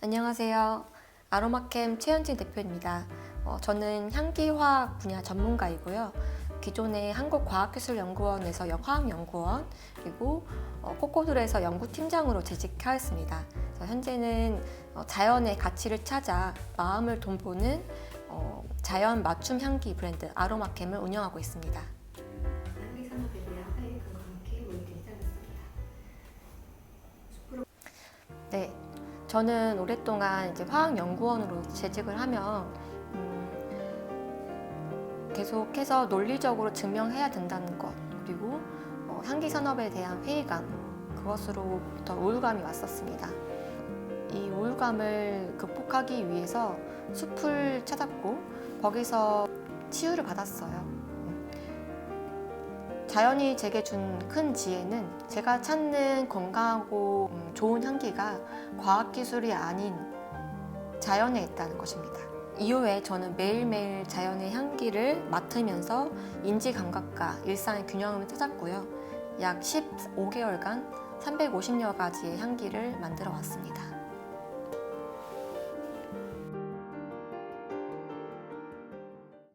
안녕하세요. 아로마캠 최현진 대표입니다. 어, 저는 향기화학 분야 전문가이고요. 기존에 한국과학기술연구원에서 영- 화학연구원 그리고 어, 코코들에서 연구팀장으로 재직하였습니다. 현재는 어, 자연의 가치를 찾아 마음을 돈보는 어, 자연 맞춤 향기 브랜드 아로마캠을 운영하고 있습니다. 저는 오랫동안 이제 화학연구원으로 재직을 하면 음, 계속해서 논리적으로 증명해야 된다는 것 그리고 어, 향기 산업에 대한 회의감 그것으로부터 우울감이 왔었습니다. 이 우울감을 극복하기 위해서 숲을 찾았고 거기서 치유를 받았어요. 자연이 제게 준 큰 지혜는 제가 찾는 건강하고 음, 좋은 향기가 과학기술이 아닌 자연에 있다는 것입니다. 이후에 저는 매일매일 자연의 향기를 맡으면서 인지 감각과 일상의 균형을 찾았고요. 약 15개월간 350여 가지의 향기를 만들어 왔습니다.